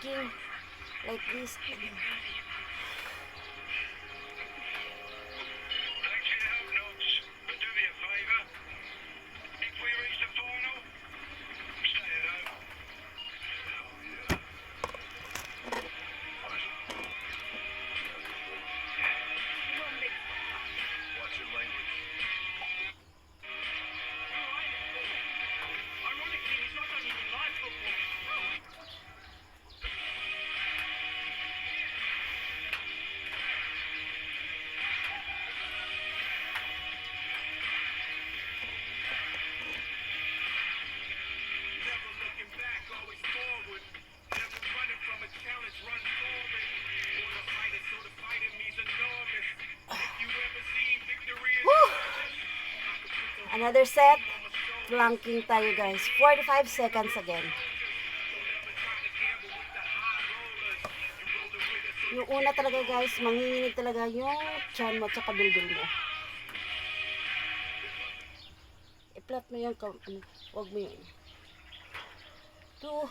planking like this. Another set. Planking tayo guys. 45 seconds again. Yung una talaga guys, manginginig talaga yung chan mo at saka bilbil mo. I-flat mo yung, ano, huwag mo yun. Two.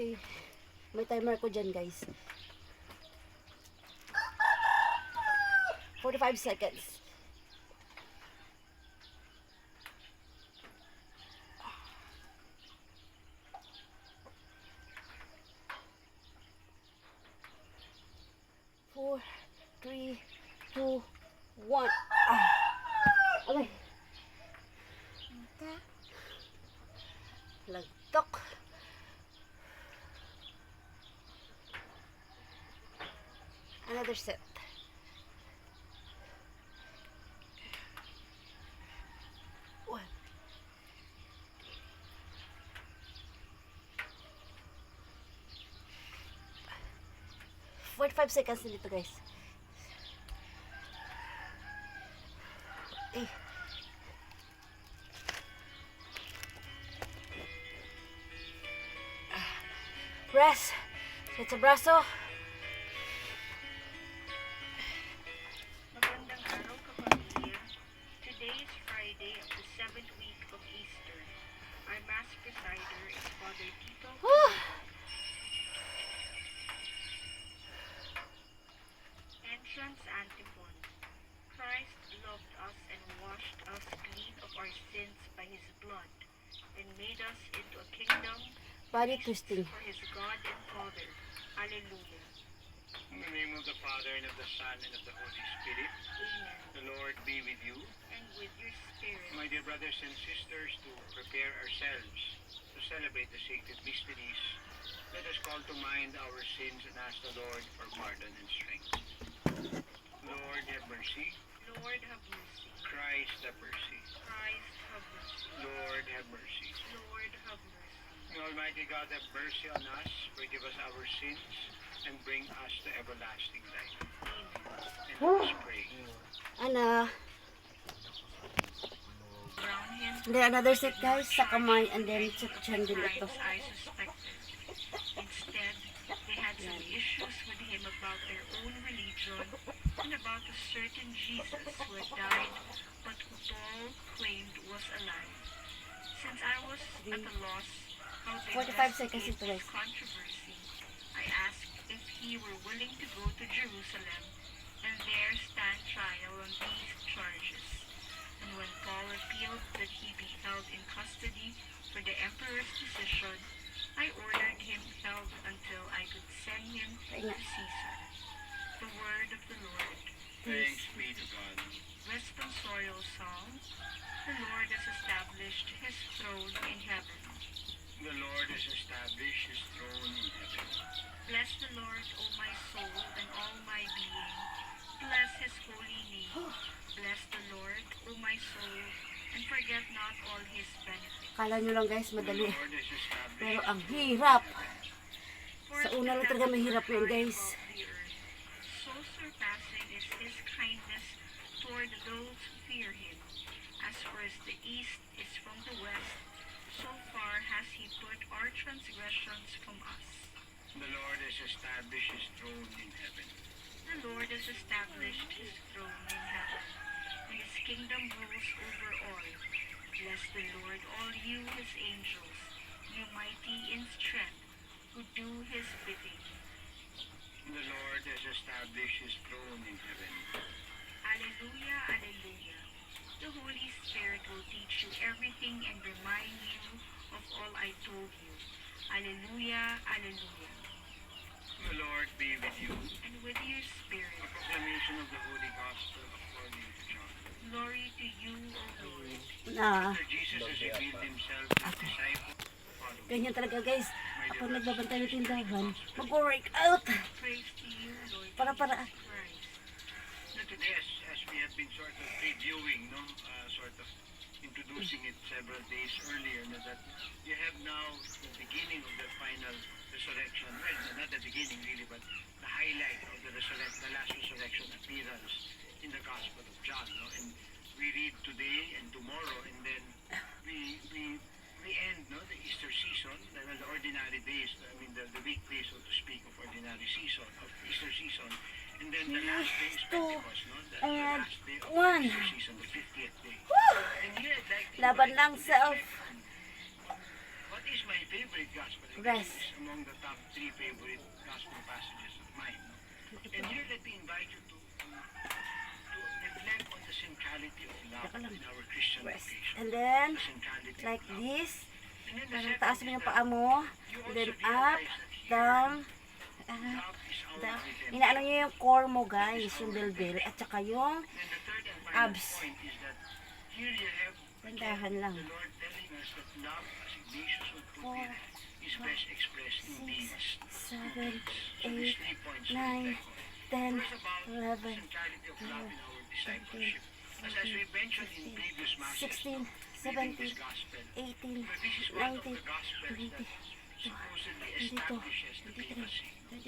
Eh, may timer ko dyan guys. 45 seconds. Four, three, two, one. Ah. Okay. Lagtok. Another set. Wait 5 seconds dito guys. Eh. Ah. Press. Sa braso. His blood, and made us into a kingdom Body twisting. for his God and Father. Alleluia. In the name of the Father, and of the Son, and of the Holy Spirit, Amen. the Lord be with you. And with your spirit. My dear brothers and sisters, to prepare ourselves to celebrate the sacred mysteries, let us call to mind our sins and ask the Lord for pardon and strength. Lord, have mercy. Lord have mercy. Christ, have mercy. Christ have mercy. Lord, have mercy. Lord have mercy. May Almighty God have mercy on us, forgive us our sins, and bring us to everlasting life. Amen. And let us pray. Ana. Brown And then another set, guys. Sa kamay. And then sa chan din ito. I suspected. Instead, they had some issues with him about their own religion about a certain Jesus who had died but who Paul claimed was alive. Since I was at a loss how to 45 seconds ito, this controversy, I asked if he were willing to go to Jerusalem and there stand trial on these charges. And when Paul appealed that he be held in custody for the emperor's decision, I ordered him held until I could send him to Caesar. The word of the Lord. Thanks be to God. Responsorial Psalm. The Lord has established his throne in heaven. The Lord has established his throne in heaven. Bless the Lord, O my soul, and all my being. Bless his holy name. Bless the Lord, O my soul, and forget not all his benefits. Kala nyo lang, guys, madali. Pero ang hirap. Sa una lang talaga mahirap yun, guys. Toward those who fear him. As far as the east is from the west, so far has he put our transgressions from us. The Lord has established his throne in heaven. The Lord has established his throne in heaven, and his kingdom rules over all. Bless the Lord, all you his angels, you mighty in strength, who do his bidding. The Lord has established his throne in heaven. Alleluia, Alleluia. The Holy Spirit will teach you everything and remind you of all I told you. Alleluia, Alleluia. The Lord be with you. And with your spirit, A proclamation of the Holy Gospel according to John. glory to you, O Lord. Na, After Jesus has revealed himself to his disciples, ganyan talaga guys. Ako nagbabantay ng tindahan, mag-work out. Praise to you, Lord Para para. Jesus Christ. So today, as, as we have been sort of previewing, no, uh, sort of introducing it several days earlier, no, that you have now the beginning of the final resurrection. Well, not the beginning really, but the highlight of the resurrection, the last resurrection appearance in the Gospel of John. No? And we read today and tomorrow, and then we we we end no the Easter season, the, the ordinary days. I mean the, the weekdays, so to speak, of ordinary season of Easter season, and then the last day is To self. What is my favorite gospel? Rest. It's among the top three favorite gospel passages of mine. And here let me invite you to, to, reflect on the centrality of love in our Christian Rest. vocation. And then, The like this. Parang taas mo yung paa mo. then up, down. our down. Inaano nyo yung core mo guys, yung bilbil. At saka yung abs. here you have Tandahan lang. Four, it, is best expressed in six, seven, eight, nine, ten, eleven, in previous masses, sixteen, seventeen, eighteen, nineteen, twenty, supposedly establishes the papacy. And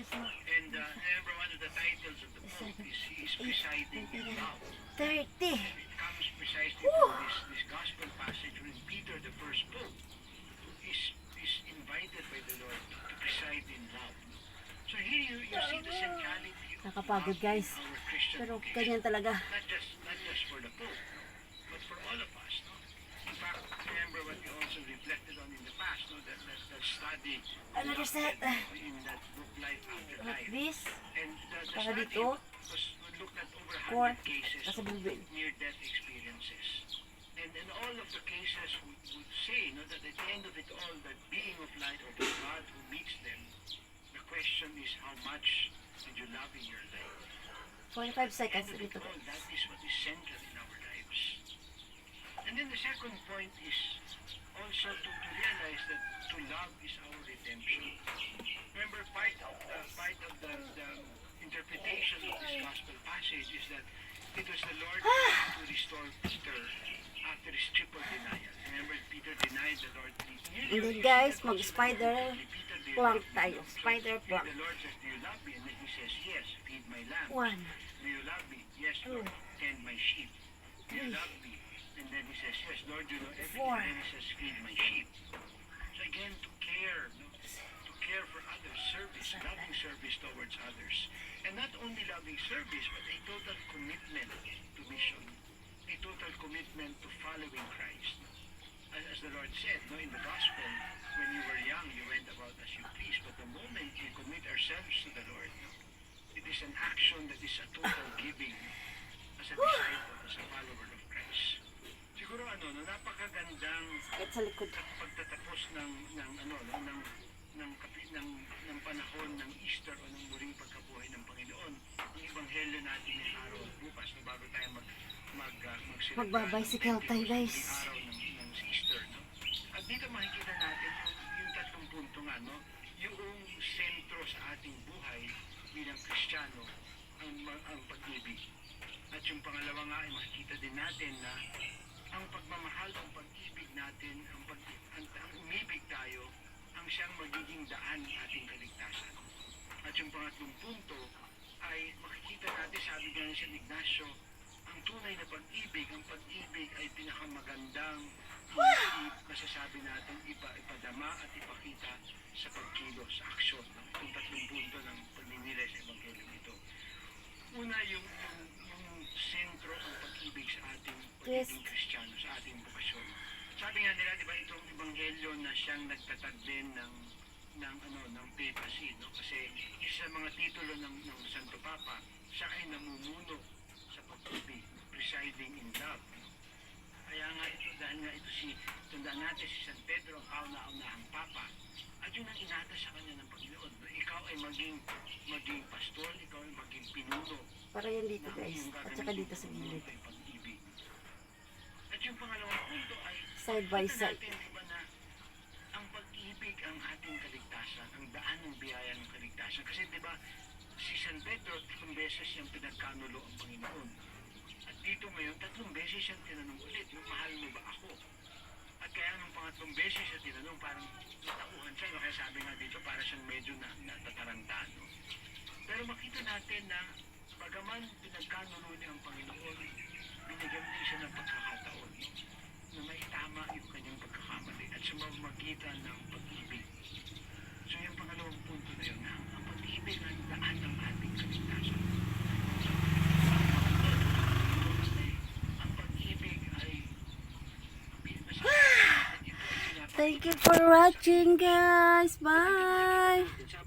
this, is, invited by the Lord to, in love. So here you, you see the centrality of Nakapagod, guys. Pero ganyan talaga. Not just, not just for the what we also reflected on in the past, no? that, that, that study Another set. Uh, uh, in that book Life After Like this. And the, the Saka study dito. was looked at over Four. 100 cases Nasa of bilbil. near-death experiences. And, and all of the cases would, would say no, that at the end of it all, that being of light or the God who meets them, the question is how much did you love in your life? 45 seconds end of it all, that is what is central in our lives. And then the second point is also to, to realize that to love is our redemption. Remember, part of the part of the, the interpretation of this gospel passage is that it was the Lord to restore Peter after his triple denial. Remember, Peter denied the Lord three And then guys, mag-spider Peter, do you plank tayo. Spider plank. The Lord says, do you love me? And then he says, yes, feed my lamb. One. Do you love me? Yes, Lord. Tend my sheep. Do you love me? And then he says, yes, Lord, you know everything. Four. And he says, feed my sheep. So again, to care, no? to care for others, service, loving service towards others. And not only loving service, but a total commitment to mission. A total commitment to following Christ. As, as the Lord said, no, in the gospel, when you were young, you went about as you pleased. But the moment we commit ourselves to the Lord, no, it is an action that is a total giving as a disciple, as a follower of. Siguro ano, no, napakagandang Sakit sa likod. at pagtatapos ng ng ano no, ng ng kapi, ng ng panahon ng Easter o ng muling pagkabuhay ng Panginoon. Ang ebanghelyo natin ay araw bukas no, bago tayo mag mag uh, magsilita Magbabicycle ng tayo, guys. Araw ng, ng Easter no. At dito makikita natin yung, yung tatlong punto nga no, yung sentro sa ating buhay bilang Kristiyano ang ang pag-ibig. At yung pangalawa nga ay makikita din natin na ang pagmamahal, ang pag-ibig natin, ang, pag, ang, ang umibig tayo, ang siyang magiging daan ng ating kaligtasan. At yung pangatlong punto ay makikita natin, sabi nga ni San Ignacio, ang tunay na pag-ibig, ang pag-ibig ay pinakamagandang i- masasabi natin ipa, ipadama at ipakita sa pagkilos, sa aksyon. No? Itong tatlong punto ng pagninilay sa Ebanghelyo nito. Una, yung, yung, yung sentro ang pag-ibig sa ating Yes. pagiging Kristiyano sa ating bukasyon. Sabi nga nila, di ba, itong ebanghelyo na siyang nagtatag din ng ng ano ng papacy no kasi isa sa mga titulo ng ng Santo Papa siya ay namumuno sa pag-ibig presiding in love kaya nga ito dahil nga ito si tandaan natin si San Pedro ang kauna-unahang Papa at yun ang inata sa kanya ng Panginoon no? ikaw ay maging maging pastor ikaw ay maging pinuno Para yan dito na guys. At saka dito sa gilid. at yung ay Side by side. ang pag-ibig ang ating kaligtasan, ang daan ng biyaya ng kaligtasan. Kasi di ba, si San Pedro, tatlong beses siyang pinagkanulo ang Panginoon. At dito ngayon, tatlong beses siyang tinanong ulit, "No, mahal mo ba ako? At kaya nung pangatlong beses siya tinanong, parang natauhan siya. Kaya sabi nga dito, para siyang medyo na, natataranta. No? Pero makita natin na bagaman pinagkanulo niya ang Panginoon, binigyan din siya ng pagkakataon no? na maitama yung kanyang pagkakamali at mamagitan ng pag-ibig. So yung pangalawang punto na yun, ang pag-ibig ang daan ng ating kaligtasan. Thank you for watching guys. Bye.